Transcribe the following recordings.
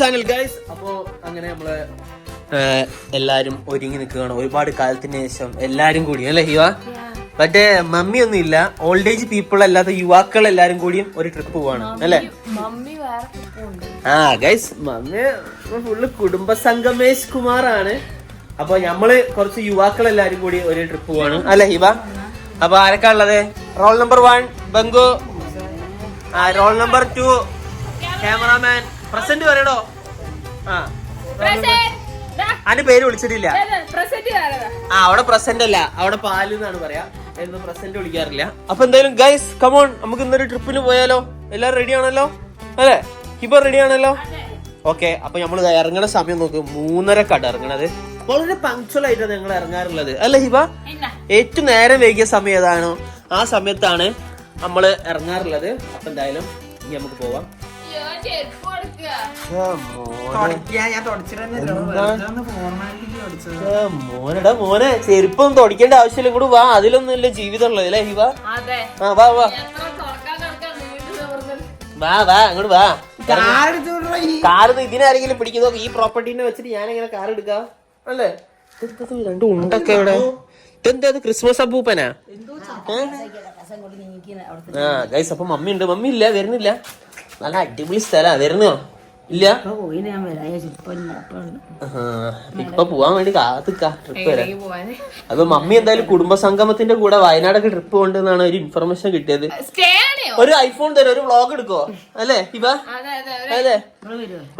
Channel guys അപ്പോ അങ്ങനെ നമ്മൾ എല്ലാരും ഒരുങ്ങി നിൽക്കുകയാണ്. ഒരുപാട് കാലത്തിന് ശേഷം എല്ലാരും കൂടി അല്ലേ ഹിവ? മറ്റേ മമ്മി ഒന്നും ഇല്ല ഓൾഡ് ഏജ് പീപ്പിൾ അല്ലാത്ത യുവാക്കൾ എല്ലാരും കൂടിയും ഒരു ട്രിപ്പ് പോവാണ് അല്ലേ? ആ ഗൈസ് മമ്മി ഫുള്ള് കുടുംബ സംഗമേഷ് കുമാർ ആണ് അപ്പൊ ഞമ്മൾ കുറച്ച് യുവാക്കൾ എല്ലാരും കൂടി ഒരു ട്രിപ്പ് പോവാണ് അല്ലേ ഹിവ? അപ്പൊ ആരൊക്കെ ഉള്ളത്? റോൾ നമ്പർ വൺ ബംഗു. ആ roll number two cameraman present പറയടോ. ആ. അതിന്റെ പേര് വിളിച്ചിട്ടില്ല. ആ അവിടെ പ്രസന്റ് അല്ല. അവിടെ പാൽ എന്നാണ് പറയാ. എന്ന് പ്രസന്റ് വിളിക്കാറില്ല. അപ്പൊ എന്തായാലും ഗൈസ് കമോൺ നമുക്ക് ഇന്നൊരു ട്രിപ്പിന് പോയാലോ? എല്ലാരും റെഡി ആണല്ലോ? അല്ലേ? ഹിബ റെഡി ആണല്ലോ? ഓക്കെ അപ്പൊ നമ്മൾ ഇറങ്ങണ സമയം നോക്ക്. മൂന്നര കട ഇറങ്ങണത്. വളരെ പങ്ക്ച്വൽ ആയിട്ടാണ് ഞങ്ങൾ ഇറങ്ങാറുള്ളത്. അല്ലേ ഹിബ? ഏറ്റവും നേരം വൈകിയ സമയം ഏതാണോ? ആ സമയത്താണ് നമ്മൾ ഇറങ്ങാറുള്ളത്. അപ്പൊ എന്തായാലും ഇനി നമുക്ക് പോവാം. മോനെടാ മോനെ. ചെരുപ്പൊന്നും തുടക്കേണ്ട ആവശ്യമില്ല. കൂടെ വാ അതിലൊന്നും ഇല്ല ജീവിതം ഉള്ളത് അല്ലേ ഹിവാ അതെ. ആ വാ വാ. വാ വാ അങ്ങോട്ട് വാ. കാർ ഇതിനാരെങ്കിലും പിടിക്കുന്നോ ഈ പ്രോപ്പർട്ടീനെ വെച്ചിട്ട് ഞാൻ എങ്ങനെ കാർ എടുക്കാം. അല്ലേ? രണ്ട് ഉണ്ടൊക്കെ ഇവിടെ. ഇതെന്താ ഇത്? ക്രിസ്മസ് അപ്പൂപ്പനാ? ആ ഗൈസ് അപ്പൊ മമ്മി ഉണ്ട് മമ്മി ഇല്ല വരുന്നില്ല. നല്ല അടിപൊളി സ്ഥലാ വരുന്നോ? ഇല്ല. ഇപ്പൊ പോവാൻ വേണ്ടി കാത്തിക്കാ ട്രിപ്പ് വരാൻ. അത് അപ്പൊ മമ്മി എന്തായാലും കുടുംബ സംഗമത്തിന്റെ കൂടെ വയനാടൊക്കെ ട്രിപ്പ് കൊണ്ടെന്നാണ് ഒരു ഇൻഫർമേഷൻ കിട്ടിയത്. സ്റ്റേ ആണോ ഒരു ഐഫോൺ തരും ഒരു വ്ളോഗ് എടുക്കോ അല്ലേ ഇവ? അതെ അതെ അതെ.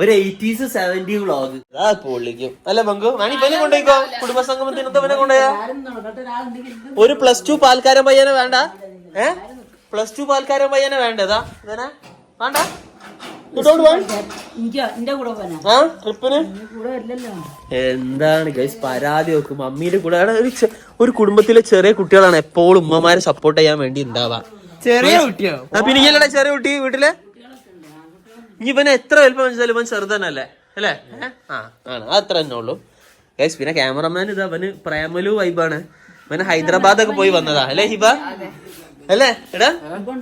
ഒരു എയ്റ്റീസ് സെവന്റി വ്ളോഗ് ആ പൊള്ളിക്കും. അല്ലെ പങ്കു വേണി ഇവനെ കൊണ്ടുപോയിക്കോ? കുടുംബ സംഗമത്തിന് എന്താ ഇവനെ കൊണ്ടുപോയാ? ഒരു പ്ലസ് ടു പാൽക്കാരൻ പയ്യനെ വേണ്ട. ഏ? പ്ലസ് ടു പാൽക്കാരൻ പയ്യനെ വേണ്ടതാ ഇവനെ. വേണ്ട ഇതോട് വാ. ആ ട്രിപ്പിന് എന്താണ് ഗൈസ് പരാതി നോക്കും. മമ്മീന്റെ കൂടെ ഒരു കുടുംബത്തിലെ ചെറിയ കുട്ടികളാണ് എപ്പോഴും ഉമ്മമാരെ സപ്പോർട്ട് ചെയ്യാൻ വേണ്ടി ഉണ്ടാവാ ചെറിയ കുട്ടിയോ? പിന്നെ ഇല്ലടാ ചെറിയ കുട്ടി വീട്ടിൽ? ഇനി ഇവനെ എത്ര വലുപ്പം വെച്ചാലും ഇവൻ ചെറുതനല്ലേ അല്ലേ? ആ ആണ്. അത് അത്ര തന്നെ ഉള്ളൂ. ഗൈസ് പിന്നെ ക്യാമറമാൻ ഇത് അവന് പ്രേമലു വൈബാണ് ഇവന് ഹൈദരാബാദ് ഒക്കെ പോയി വന്നതാ. അല്ലേ ഹിബ? അല്ലേ എടാ?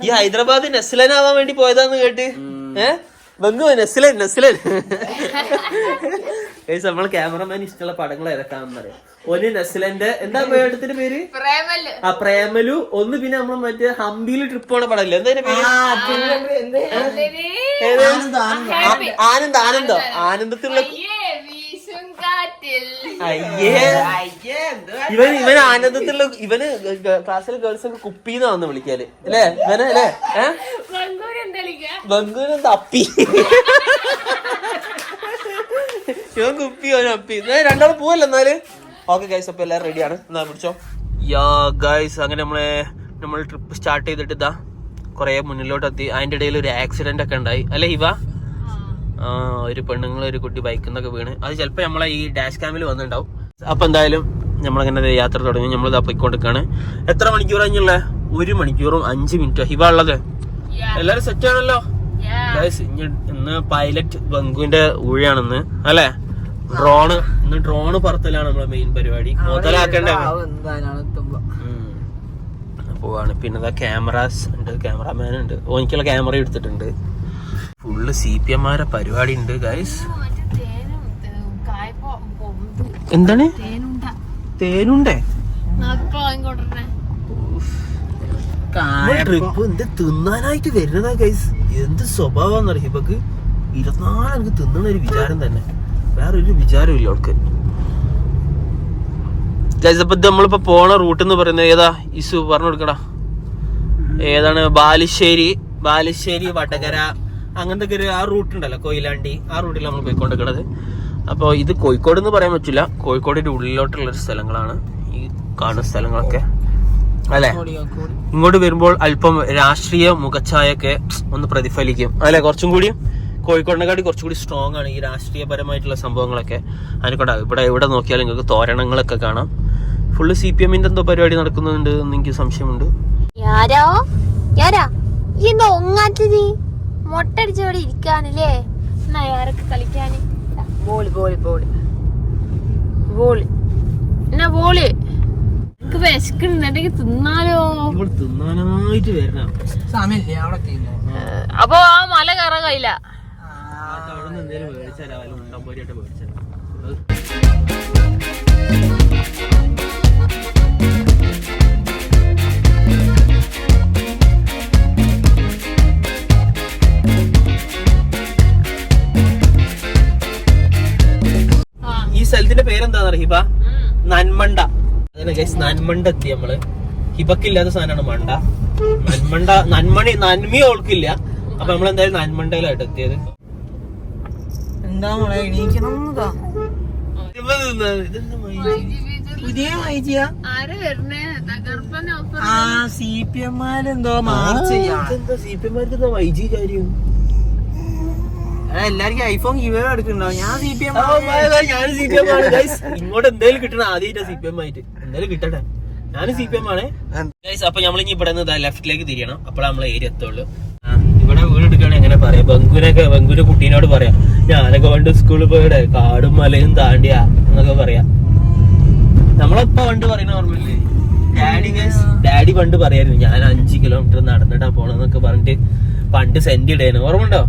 ഈ ഹൈദരാബാദ് നെസ്ലനാവാൻ വേണ്ടി പോയതാന്ന് കേട്ട്. ഏ? ബംഗു നെസ്ലൻ നെസ്ലൻ. ഗൈസ് നമ്മൾ ക്യാമറമാൻ ഇഷ്ടമുള്ള പടങ്ങൾ ഏതൊക്കെയാണെന്ന് അറിയാം. ഒന്ന് നെസ്ലന്റെ എന്താ പേടത്തിന്റെ പേര്? പ്രേമൽ. ആ പ്രേമലു. ഒന്ന് പിന്നെ നമ്മൾ മറ്റേ ഹംപിയിൽ ട്രിപ്പ് പോണ പടമില്ല? എന്താ പേര്? ആനന്ദ് ആനന്ദോ. ആനന്ദത്തിലുള്ള ഇവൻ ഇവൻ ആനന്ദത്തിലുള്ള ഇവന് ക്ലാസ്സിലെ ഗേൾസ് ഒക്കെ കുപ്പിന്ന് വന്ന് വിളിക്കാൽ. അല്ലേ? ഇവന് അല്ലേ? ബംഗൂര് എന്താ അപ്പി? ഇവൻ കുപ്പി അവൻ അപ്പി. രണ്ടാളും പോവല്ലോ എന്നാൽ? ഓക്കെ ഗൈസ് അപ്പൊ എല്ലാരും റെഡിയാണ് എന്നാ പിടിച്ചോ. യാ ഗൈസ് അങ്ങനെ നമ്മളെ നമ്മൾ ട്രിപ്പ് സ്റ്റാർട്ട് ചെയ്തിട്ട് ഇതാ കൊറേ മുന്നിലോട്ട് എത്തി അതിന്റെ ഇടയിൽ ഒരു ആക്സിഡന്റ് ഒക്കെ ഉണ്ടായി. അല്ലേ ഇവ ഒരു പെണ്ണുങ്ങൾ ഒരു കുട്ടി ബൈക്കിൽ നിന്നൊക്കെ വീണ്. അത് ചിലപ്പോൾ നമ്മളെ ഈ ഡാഷ് ക്യാമിൽ വന്നിട്ടുണ്ടാവും. അപ്പൊ എന്തായാലും നമ്മളിങ്ങനെ യാത്ര തുടങ്ങി. നമ്മൾ ഇതാ പോയിക്കൊണ്ടിരിക്കാണ്. എത്ര മണിക്കൂർ കഴിഞ്ഞുള്ള ഒരു മണിക്കൂറും അഞ്ച് മിനിറ്റ്? ഹിബ ഉള്ളത്? എല്ലാരും സെറ്റ് ആണല്ലോ? ഇന്ന് പൈലറ്റ് ബംഗുവിന്റെ ഊഴിയാണെന്ന്. അല്ലെ? ഡ്രോണ് ഇന്ന് ഡ്രോണ് പറത്തലാണ് നമ്മളെ മെയിൻ പരിപാടി. മുതലാക്കേണ്ട? പോവാണ്. പിന്നെ ക്യാമറാസ് ഉണ്ട്. ക്യാമറാമാൻ ഉണ്ട്. ഓനിക്കുള്ള ക്യാമറ എടുത്തിട്ടുണ്ട്. ഫുള്ള് സി പി എംമാരെ പരിപാടി ഉണ്ട് ഗൈസ് എന്താണ്? തേനുണ്ട. ട്രിപ്പ് എന്ത് തിന്നാനായിട്ട് വരുന്നതാ ഗൈസ് എന്ത് സ്വഭാവം അറിയാം ഇപ്പൊക്ക് ഇരുപത്തിനാല് എനിക്ക് തിന്നണ ഒരു വിചാരം തന്നെ. വേറെ ഒരു വിചാരം ഇല്ല അവൾക്ക്. ഗൈസ് അപ്പൊ നമ്മളിപ്പോ പോണ റൂട്ട് എന്ന് പറയുന്നത് ഏതാ? ഇസു പറഞ്ഞു കൊടുക്കടാ. ഏതാണ്? ബാലുശ്ശേരി ബാലുശ്ശേരി വടകര. അങ്ങനത്തെ ഒരു ആ റൂട്ട് ഉണ്ടല്ലോ കൊയിലാണ്ടി. ആ റൂട്ടിൽ നമ്മൾ പോയിക്കൊണ്ടിരിക്കണത്. അപ്പോൾ ഇത് കോഴിക്കോട് എന്ന് പറയാൻ പറ്റില്ല. കോഴിക്കോടിന്റെ ഉള്ളിലോട്ടുള്ള ഒരു സ്ഥലങ്ങളാണ് ഈ കാണുന്ന സ്ഥലങ്ങളൊക്കെ. അല്ലേ? ഇങ്ങോട്ട് വരുമ്പോൾ അല്പം രാഷ്ട്രീയ മുഖച്ഛായൊക്കെ ഒന്ന് പ്രതിഫലിക്കും. അല്ലെ? കുറച്ചും കൂടി കോഴിക്കോടിനെക്കാട്ടി കുറച്ചുകൂടി സ്ട്രോങ് ആണ് ഈ രാഷ്ട്രീയപരമായിട്ടുള്ള സംഭവങ്ങളൊക്കെ. അതിനെക്കൊണ്ട് ഇവിടെ എവിടെ നോക്കിയാലും നിങ്ങൾക്ക് തോരണങ്ങളൊക്കെ കാണാം. ഫുള്ള് സി പി എമ്മിന്റെ എന്തോ പരിപാടി നടക്കുന്നുണ്ട് എന്ന് എനിക്ക് സംശയമുണ്ട്. മൊട്ടടിച്ചവിടെ ഇരിക്കാനല്ലേ? നയാറൊക്കെ കളിക്കാൻ എന്നാ ബോളി എനിക്ക് വിശക്കുന്നുണ്ടെങ്കിൽ തിന്നാലോ. അപ്പൊ ആ മല കയറാൻ കഴിയില്ല. അവിടെ നിന്ന് പോരിയായിട്ട് നന്മണ്ട എത്തി നമ്മൾ. ഹിബക്കില്ലാത്ത സാധനമാണ് മണ്ട. നന്മണ്ട നന്മണി നന്മി ഓൾക്കില്ല. അപ്പൊ നമ്മൾ എന്തായാലും നന്മണ്ടയിലായിട്ട് എത്തിയത്. എന്താ മോളെ എണീക്കണം പുതിയ ആ സി പി മാർച്ച് എല്ലാവർക്കും ഐഫോൺ ഗിവേ എടുക്കുന്നുണ്ടോ ഞാൻ സി പി എം ഞാൻ സി പി എം ആണ്. ഗൈസ് ഇങ്ങോട്ട് എന്തായാലും കിട്ടണം ആദ്യമായിട്ട് സി പി എം ആയിട്ട്. എന്തായാലും കിട്ടട്ടെ. ഞാൻ സി പി എം ആണ്. അപ്പൊ നമ്മൾ ഇനി ഇവിടെ നിന്ന് ലെഫ്റ്റിലേക്ക് തിരിയണം. അപ്പോഴാണ് നമ്മളെ ഏരിയ എത്തുള്ളൂ. ഇവിടെ വീട് എടുക്കുകയാണെങ്കിൽ എങ്ങനെ പറയാം? ബംഗുനൊക്കെ ബംഗുര കുട്ടീനോട് പറയാം ഞാനൊക്കെ പണ്ട് സ്കൂളിൽ പോയുടെ കാടും മലയും താണ്ടിയാ എന്നൊക്കെ പറയാം. നമ്മളിപ്പോ പണ്ട് പറയുന്ന ഓർമ്മയില്ലേ? ഡാഡി ഡാഡി പണ്ട് പറയായിരുന്നു ഞാൻ അഞ്ച് കിലോമീറ്റർ നടന്നിട്ടാ പോണെന്നൊക്കെ പറഞ്ഞിട്ട് പണ്ട് സെന്റ് ഇടേനു ഓർമ്മ ഉണ്ടോ?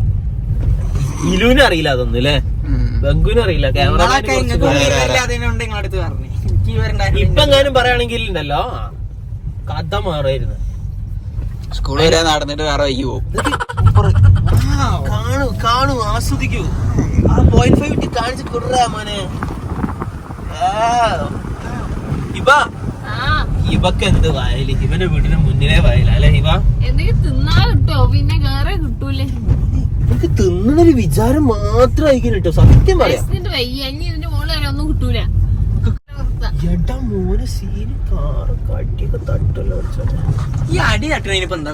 ഇലുവിന് അറിയില്ല അതൊന്നും അല്ലേ ബംഗുവിനും അറിയില്ല ക്യാമറ ഇപ്പൊ എങ്ങാനും പറയുകയാണെങ്കിൽ ഉണ്ടല്ലോ കഥ മാറായിരുന്നു സ്കൂളിൽ വരെ നടന്നിട്ട് വേറെ വയ്യ പോകും. കാണൂ കാണൂ ആസ്വദിക്കൂ. ആ പോയിന്റ് ഫൈവ് ഇട്ട് കാണിച്ച് കൊടുറാ മോനെ. ആ. ഇവ. ആ. ഇവക്ക് എന്ത് വയൽ? ഇവന്റെ വീടിന് മുന്നിലേ വായല അല്ലെ ഇവ? എന്തെങ്കിലും തിന്നാ കിട്ടോ? പിന്നെ കേറെ കിട്ടൂലേ? എനിക്ക് തിന്നണൊരു വിചാരം മാത്രമായിരിക്കും കേട്ടോ സത്യം പറയാം. ഒന്നും കിട്ടൂല. വെറുതെ. എടാ മോനെ സീന് കാറ് കടിയൊക്കെ തട്ടല്ലോ ഈ അടി തട്ടണതിനിപ്പോ എന്താ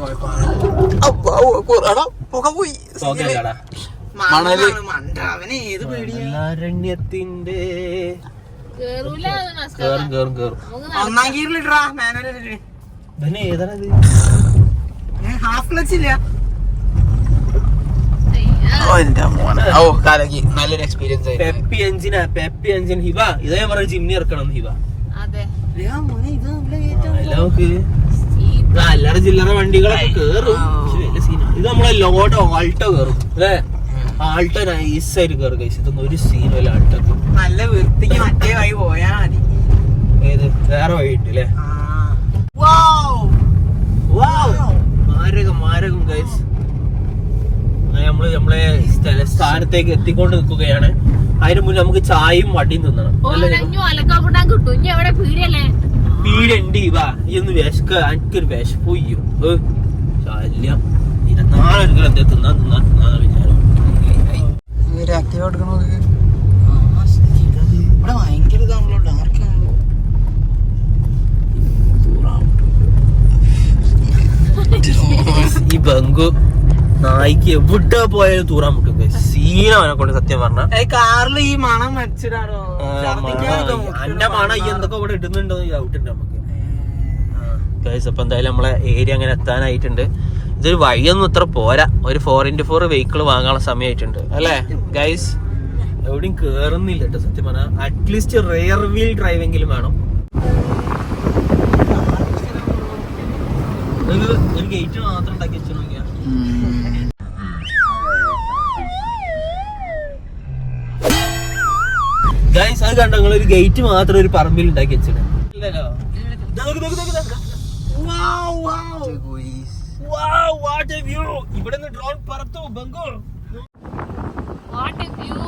ഒന്നാം ഗീറിലിട്ടാ മാനുവൽ ഹാഫ് ക്ലച്ച് ഇല്ല. ഓ കാലക്ക് നല്ലൊരു എക്സ്പീരിയൻസ് ആയിരുന്നു. പെപ്പി എഞ്ചിനാ പെപ്പി എഞ്ചിൻ ഹിബ. ഇതേ പറഞ്ഞ ജിമ്നി ഇറക്കണം ഹിബ. അല്ലറ ചില്ലറ വണ്ടികളൊക്കെ കേറും. ഇത് നമ്മളെ ലോഡ് ആൾട്ടോ കേറും. അല്ലേ? ആൾട്ടോ നൈസായിട്ട് കയറും കഴിച്ചു ഇതൊന്നും ഒരു സീനും അല്ല ആൾട്ടോ നല്ല വൃത്തിക്ക് മറ്റേ വഴി പോയാ മതി. ഏത്? വേറെ വഴി ഉണ്ട് അല്ലേ. മാരകം മാരകം ഗൈസ് നമ്മൾ നമ്മളെ സ്ഥാനത്തേക്ക് എത്തിക്കൊണ്ട് നിൽക്കുകയാണ്. അതിന് മുന്നേ നമുക്ക് ചായയും വടിയും തിന്നണം. പീഡണ്ട് വാ ഈ ഒന്ന് വിശക്ക. എനിക്കൊരു ഇരുന്നാളൊരിക്കലും എന്തേ തിന്നാൻ തിന്നാൻ തിന്നാൻ വിചാരം. ഇവർ active എടുക്കണോ ഇത്? ഇവിടെ ഭയങ്കര ഇതാണല്ലോ ഡാർക്ക് ആണല്ലോ ഈ ബംഗു നായിക്ക് എവിടെ പോയാലും തൂറാൻ മുട്ടും സീനവനെ കൊണ്ട് സത്യം പറഞ്ഞ. കാറിൽ ഈ മണം മരിച്ചിടാണോ അന്റെ മണം ഈ എന്തൊക്കെ ഇവിടെ ഇടുന്നുണ്ടോ ഔട്ടുണ്ട് നമുക്ക്. ഗൈസ് അപ്പൊ എന്തായാലും നമ്മളെ ഏരിയ അങ്ങനെ എത്താനായിട്ടുണ്ട്. ഇതൊരു വഴിയൊന്നും ഇത്ര പോരാ. ഒരു ഫോർ ഇന്റു ഫോർ വെഹിക്കിൾ വാങ്ങാനുള്ള സമയമായിട്ടുണ്ട് അല്ലേ? ഗൈസ് എവിടെയും കേറുന്നില്ല കേട്ടോ സത്യം പറഞ്ഞാൽ അറ്റ്ലീസ്റ്റ് റെയർ വീൽ ഡ്രൈവെങ്കിലും വേണം. ഒരു- ഗേറ്റ് മാത്രം ഉണ്ടാക്കി വെച്ചു അത് കണ്ടോ നിങ്ങൾ ഒരു ഗേറ്റ് മാത്രം ഒരു പറമ്പിൽ ഉണ്ടാക്കി വെച്ചിട്ട്. ഇവിടെ നിന്ന് ഡ്രോൺ പറത്തു ബംഗൂർ വാട്ട് എ വ്യൂ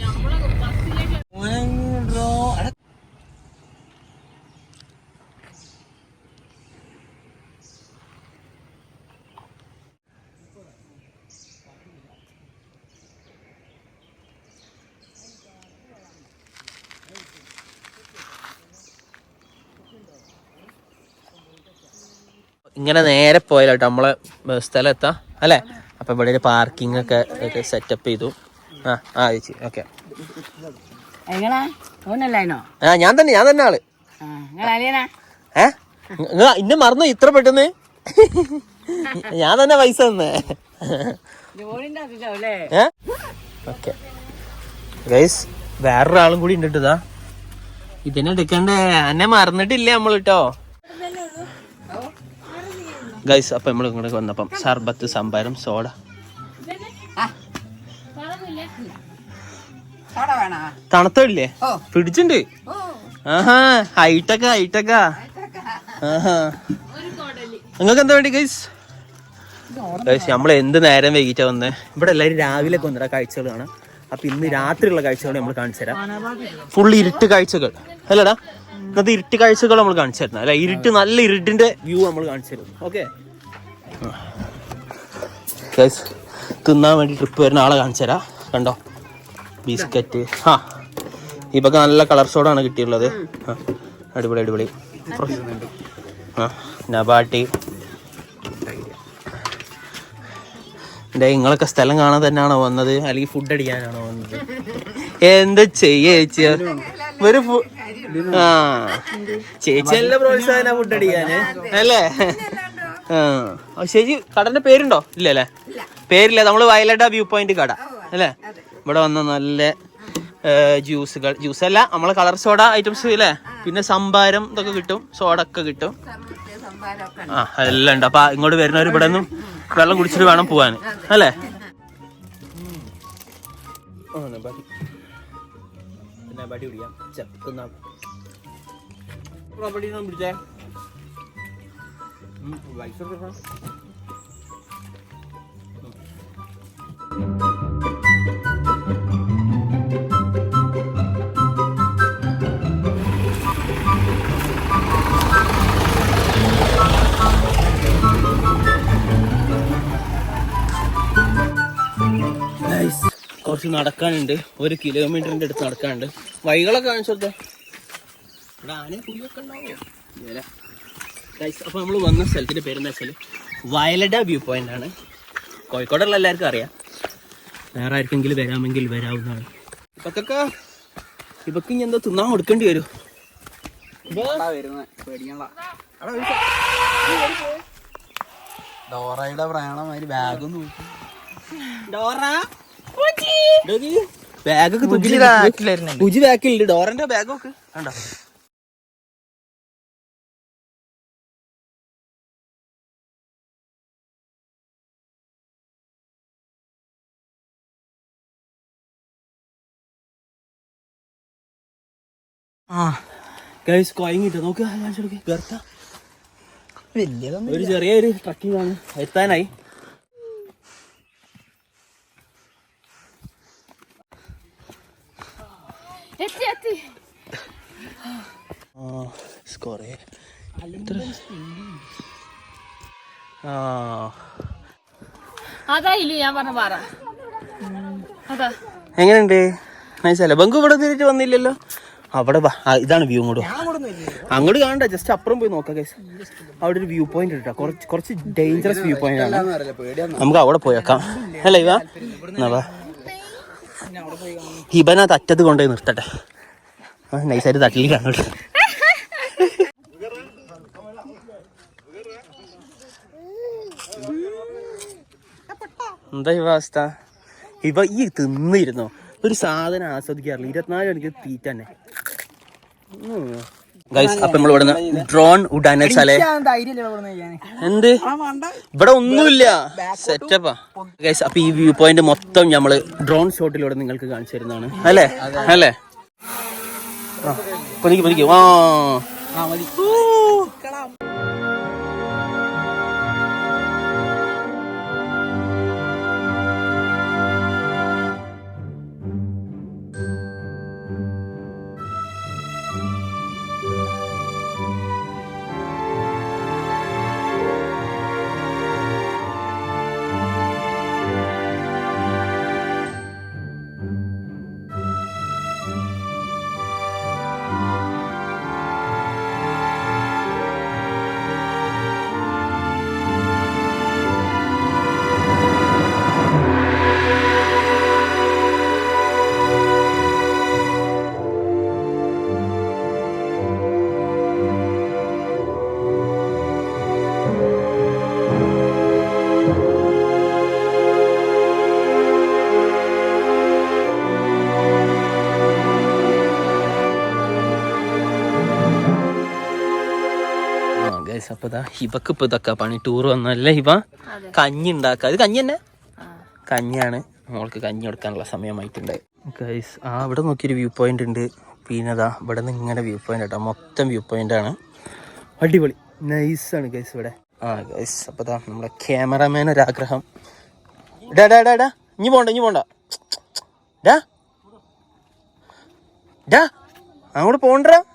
നമ്മളെ ബസ്സിലേക്ക് ഇങ്ങനെ നേരെ പോയാലോട്ടോ നമ്മളെ സ്ഥലം എത്താം അല്ലേ? അപ്പൊ ഇവിടെ ഒരു പാർക്കിംഗ് ഒക്കെ സെറ്റപ്പ് ചെയ്തു. ആ ആ ചേച്ചി ഓക്കെ ആ ഞാൻ തന്നെ ഞാൻ തന്നെ ആൾ. ഏ? ഇന്നെ മറന്നു ഇത്ര പെട്ടെന്ന്? ഞാൻ തന്നെ പൈസ തന്നേ. ഏ? ഓക്കെ ഗൈസ് വേറൊരാളും കൂടി ഉണ്ട് ഇതാ. ഇതിനെടുക്കണ്ടേ എന്നെ മറന്നിട്ടില്ല നമ്മൾ കേട്ടോ ഗൈസ് അപ്പൊ നമ്മൾ ഇങ്ങോട്ട് വന്നപ്പം സർബത്ത് സംഭാരം സോഡ. തണുത്തില്ലേ. പിടിച്ചിണ്ട്. ആഹാ ഹൈട്ടക്ക ഹൈട്ടക്ക ആഹാ. നിങ്ങൾക്ക് എന്താ വേണ്ടി ഗൈസ് ഗൈസ് നമ്മൾ എന്ത് നേരം വൈകിട്ടാ വന്നേ? ഇവിടെ എല്ലാവരും രാവിലെ ഒക്കെ വന്നിട്ട് കാഴ്ചകൾ കാണാം. അപ്പൊ ഇന്ന് രാത്രിയുള്ള കാഴ്ചകൾ നമ്മൾ കാണിച്ചു തരാം. ഫുള്ള് ഇരുട്ട് കാഴ്ചകൾ. അല്ലടാ. ഇന്നത്തെ ഇരുട്ട് കാഴ്ചകൾ നമ്മൾ കാണിച്ചു തരുന്നത്. അല്ലെ? ഇരുട്ട് നല്ല ഇരുട്ടിന്റെ വ്യൂ നമ്മൾ കാണിച്ചു തരുന്നു. ഓക്കെ? തിന്നാൻ വേണ്ടി ട്രിപ്പ് വരുന്ന ആളെ കാണിച്ചു തരാം. കണ്ടോ? ബിസ്ക്കറ്റ്. ആ. ഇപ്പൊക്കെ നല്ല കളർ സോഡാണ് കിട്ടിയുള്ളത് ആ, അടിപൊളി അടിപൊളി. ആ. നബാട്ടി. എന്റെ നിങ്ങളൊക്കെ സ്ഥലം കാണാൻ തന്നെയാണോ വന്നത്? അല്ലെങ്കിൽ ഫുഡ് അടിക്കാനാണോ വന്നത്? എന്താ ചെയ്യ ചേച്ചി? ഒരു ആ. ചേച്ചി നല്ല പ്രോത്സാഹന ഫുഡ് അടിക്കാന് അല്ലേ? ആ. ശരി കടന്റെ പേരുണ്ടോ? ഇല്ല. അല്ലേ പേരില്ല. നമ്മൾ വയലട്ട വ്യൂ പോയിന്റ് കട. അല്ലേ? ഇവിടെ വന്ന നല്ല ജ്യൂസുകൾ. ജ്യൂസ് അല്ല നമ്മളെ കളർ സോഡ ഐറ്റംസ് അല്ലേ പിന്നെ സംഭാരം ഇതൊക്കെ കിട്ടും. സോഡ ഒക്കെ കിട്ടും ആ എല്ലാം ഉണ്ട്. അപ്പൊ ഇങ്ങോട്ട് വരുന്നവർ ഇവിടെ നിന്നും വെള്ളം കുടിച്ചിട്ട് വേണം പോവാൻ അല്ലേ? പിടിച്ചേ. Nice. കുറച്ച് നടക്കാനുണ്ട്. ഒരു കിലോമീറ്ററിന്റെ അടുത്ത് നടക്കാനുണ്ട്. വഴികളൊക്കെ കാണിച്ചോട്ടെ ഇവിടെ ആന പുലിയൊക്കെ ഉണ്ടാവോ? ഇല്ല. അപ്പൊ നമ്മൾ വന്ന സ്ഥലത്തിന്റെ പേരെന്താ വെച്ചാൽ വയലഡ വ്യൂ പോയിന്റ് ആണ്. കോഴിക്കോടുള്ള എല്ലാവർക്കും അറിയാം. വേറെ ആർക്കെങ്കിലും വരാമെങ്കിൽ വരാവുന്നതാണ്. ഇപ്പൊക്കെ ഇപ്പൊക്കെ ഇനി എന്താ തിന്നാൻ കൊടുക്കേണ്ടി വരും. ഡോറയുടെ പ്രാണമാതിരി ബാഗും നോക്കി. ബാഗൊക്കെ പുജി ബാക്കിലുണ്ട് ഡോറന്റെ ബാഗൊക്കെ കണ്ടോ? ഗൈസ് കോയിങ്ങിട്ട് നോക്ക്. കാണിച്ചു കൊടുക്ക് ഗർത്ത ഒരു ചെറിയൊരു ട്രക്കിംഗ് ആണ്. എത്താനായി. എത്തി എത്തി. ആ കൊറേ ആ. അതാ ഇല്ലു ഞാൻ പറഞ്ഞ പാറ. അതാ. എങ്ങനെയുണ്ട്? നൈസല്ലേ ബങ്കു ഇവിടെ തിരിച്ച് വന്നില്ലല്ലോ? അവിടെ ഇതാണ് വ്യൂ അങ്ങോട്ട് വാ. അങ്ങോട്ട് കാണണ്ട ജസ്റ്റ് അപ്പുറം പോയി നോക്കാം ഗൈസ് അവിടെ ഒരു വ്യൂ പോയിന്റ് ഇട്ടാ കുറച്ച് കുറച്ച് ഡേഞ്ചറസ് വ്യൂ പോയിന്റ് ആണ്. നമുക്ക് അവിടെ പോയേക്കാം അല്ലേ ഇവ? എന്നാ ഹിബനത് അറ്റത്ത് കൊണ്ടുപോയി നിർത്തട്ടെ. നൈസായിട്ട് തട്ടിൽ കാണോട്ട് എന്താ ഇവ അവസ്ഥ? ഇവ ഈ തിന്നിരുന്നോ? ഒരു സാധനം ആസ്വദിക്കാറില്ല. ഇരുപത്തിനാല് മണിക്ക് തീറ്റ തന്നെ. ഗൈസ് അപ്പൊ നമ്മൾ ഇവിടെ ഡ്രോൺ ഉഡാൻ വെച്ചാലേ. എന്ത്? ഇവിടെ ഒന്നുമില്ല. സെറ്റപ്പാ ഗൈസ് അപ്പൊ ഈ വ്യൂ പോയിന്റ് മൊത്തം നമ്മൾ ഡ്രോൺ ഷോട്ടിലൂടെ നിങ്ങൾക്ക് കാണിച്ചു തരുന്നതാണ്. അല്ലേ? അല്ലേ? ആ, പൊനിക്ക് ആ അപ്പൊ ഇതാ ഹിബക്ക് ഇപ്പൊ ഇതൊക്കെ പണി ടൂർ വന്നല്ലേ ഇവ? കഞ്ഞി ഉണ്ടാക്കുക ഇത് കഞ്ഞി തന്നെ? കഞ്ഞിയാണ്. മോൾക്ക് കഞ്ഞി കൊടുക്കാനുള്ള സമയമായിട്ടുണ്ട്. ഗൈസ് ആ ഇവിടെ നോക്കിയൊരു വ്യൂ പോയിന്റ് ഉണ്ട്. പിന്നെ അതാ ഇവിടെ നിന്ന് ഇങ്ങനെ വ്യൂ പോയിന്റ് കേട്ടോ. മൊത്തം വ്യൂ പോയിന്റ് ആണ്. അടിപൊളി. ആണ് ഗൈസ് ഇവിടെ. ആ ഗൈസ് അപ്പോൾ ദാ നമ്മുടെ ക്യാമറമാൻ ഒരു ആഗ്രഹം. ഡാ ഡാ ഡാ ഇനി പോണ്ട ഇനി പോണ്ട. ഡാ. ഡാ. അങ്ങോട്ട് പോണ്ടടാ. ഡാ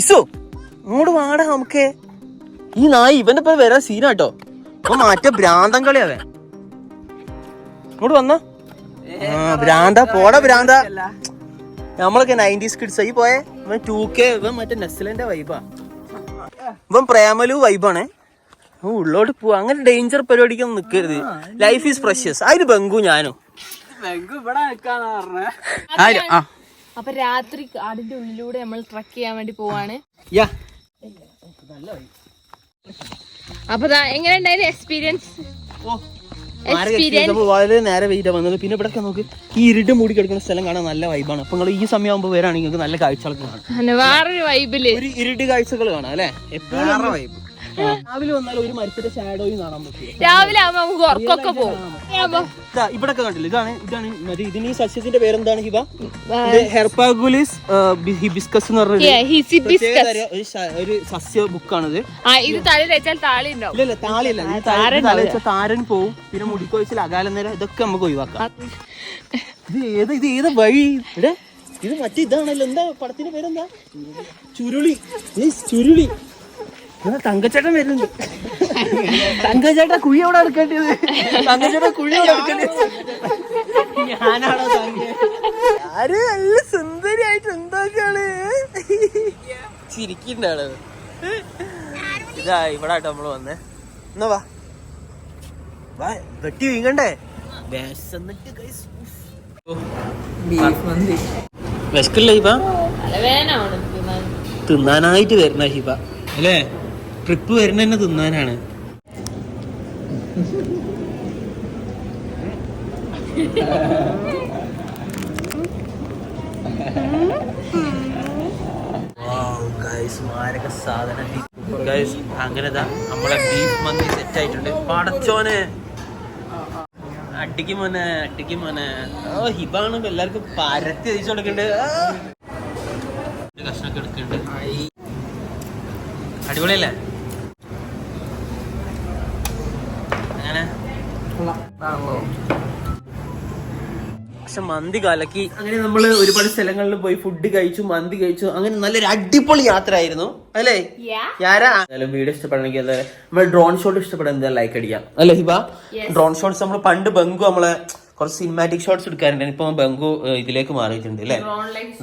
ഇസു ഇങ്ങോട്ട് വാടാ നമുക്ക്. ഈ നായി ഇവന്റെ ഇപ്പൊ വരാൻ സീനാട്ടോ അപ്പൊ മാറ്റ ഭ്രാന്തം കളിയാവേ ഇങ്ങോട്ട് വന്ന. ഭ്രാന്ത. പോടാ ഭ്രാന്ത. നമ്മളൊക്കെ നയന്റീസ് കിഡ്സ് ആയി പോയെ. ഇവൻ ടൂ കെ ഇവൻ മറ്റേ നെസ്ലന്റെ വൈബാ ഇവൻ പ്രേമലു വൈബാണ് ഉള്ളോട്ട് പോവാ. അങ്ങനെ ഡേഞ്ചർ പരിപാടിക്കൊന്നും നിൽക്കരുത് ലൈഫ് ഈസ് പ്രഷ്യസ് അതിന് ബംഗു ഞാനും. അപ്പൊ രാത്രി കാടിന്റെ ഉള്ളിലൂടെ നമ്മൾ ട്രക്ക് ചെയ്യാൻ വേണ്ടി പോവാണ്. യാ. അപ്പൊ ദാ എങ്ങനെ ഉണ്ടായിരുന്നു എക്സ്പീരിയൻസ് വളരെ നേരെ വെയിറ്റ് വന്നത്. പിന്നെ ഇവിടെ നോക്ക് ഈ ഇരുട്ട് മൂടി കിടക്കുന്ന സ്ഥലം കാണാൻ നല്ല വൈബാണ് അപ്പൊ നിങ്ങൾ ഈ സമയമാകുമ്പോൾ വരാണെങ്കിൽ നിങ്ങൾക്ക് നല്ല കാഴ്ചകൾ കാണാം. വേറൊരു വൈബിൽ ഒരു ഇരുട്ട് കാഴ്ചകൾ കാണാം അല്ലെ? എപ്പോഴും രാവിലെ വന്നാൽ ഒരു മരത്തിന്റെ ഷാഡോയും കാണാൻ പറ്റും. രാവിലെ ആവുമ്പോ നമുക്ക് ഉറക്കൊക്കെ പോകും. ഇവിടൊക്കെ കണ്ടില്ല? ഇതാണ് ഇതാണ് മറ്റേ ഇതിന് ഈ സസ്യത്തിന്റെ പേരെന്താണ് ഹിബ? ഹെർപ്പാഗുലിസ് ഹിബിസ്കസ് എന്ന് പറഞ്ഞ ഒരു സസ്യ ബുക്കാണിത്. ആ ഇത് തല വെച്ചാൽ താളി ഉണ്ടാവും. ഇല്ല താര- തല വെച്ചാൽ താരൻ പോവും. പിന്നെ മുടിക്കൊഴിച്ചിൽ അകാലം നേരം ഇതൊക്കെ നമുക്ക് ഒഴിവാക്കാം. ഇത് ഏത് ഇത് ഏത് വഴി? ഇവിടെ ഇത് മറ്റേ ഇതാണല്ലോ. എന്താ പടത്തിന്റെ പേരെന്താ? ചുരുളി. ചുരുളി. ഇവിടെ തങ്കച്ചേട്ടൻ വരുന്നുണ്ട്. തങ്കച്ചേട്ട കുഴി എവിടെ എടുക്കേണ്ടത്? തങ്കച്ചേട്ട കുഴി എവിടെ എടുക്കേണ്ടത്? ഞാനാണോ ആര് നല്ല സുന്ദരിയായിട്ട് എന്താക്കാണ് ചിരിക്കുന്നാണ് ഇതാ ഇവിടെ ആട്ടോ നമ്മൾ വന്നേ. എന്നാ വാ. വാ വെട്ടി വീങ്ങണ്ടേ? വിശന്നിട്ട്. വിശക്കില്ല ഹിബ? തിന്നാനായിട്ട് വരുന്ന ഹിബ. അല്ലേ? ട്രിപ്പ് വരുന്ന തന്നെ തിന്നാനാണ്. മാരക സാധനം. ഗൈസ് അങ്ങനെ നമ്മളെ ബീഫ് മന്തി സെറ്റ് ആയിട്ടുണ്ട്. പടച്ചോനെ. അട്ടിക്ക് മോനെ അട്ടിക്ക് മോനെ. ഓ ഹിബാണ് എല്ലാവർക്കും പരത്തി അയച്ചു. ഒരു കഷ്ണൊക്കെ എടുക്കുന്നുണ്ട് അടിപൊളിയല്ലേ അങ്ങനെ പക്ഷെ മന്തി കലക്കി അങ്ങനെ നമ്മൾ ഒരുപാട് സ്ഥലങ്ങളിൽ പോയി ഫുഡ് കഴിച്ചു മന്തി കഴിച്ചു. അങ്ങനെ നല്ലൊരു അടിപൊളി യാത്ര ആയിരുന്നു അല്ലേ യാരാ? വീഡിയോ ഇഷ്ടപ്പെടണമെങ്കിൽ അതെ നമ്മൾ ഡ്രോൺ ഷോട്ട് ഇഷ്ടപ്പെടാൻ എന്താ ലൈക്ക് അടിക്കാം. അല്ലേ ഹിബ? ഡ്രോൺ ഷോട്ട്സ് നമ്മൾ പണ്ട് ബംഗു നമ്മളെ കുറച്ച് സിനിമാറ്റിക് ഷോട്ട്സ് എടുക്കാറുണ്ട് ഇപ്പൊ ബംഗു ഇതിലേക്ക് മാറിയിട്ടുണ്ട് അല്ലേ?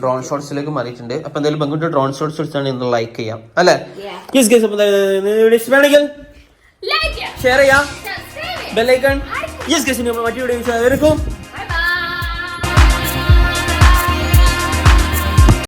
ഡ്രോൺ ഷോട്ട്സിലേക്ക് മാറിയിട്ടുണ്ട്. അപ്പൊ എന്തായാലും ബംഗുന്റെ ഡ്രോൺ ഷോട്ട്സ് എടുത്താണ് ഇന്ന് ലൈക്ക് ചെയ്യാം. അല്ലേ? യെസ് ഗൈസ് അപ്പൊ ഷെയർ ചെയ്യാം. ബെല്ലൈക്കൺ യെസ് ഗൈസ് നമ്മൾ മറ്റു വീഡിയോ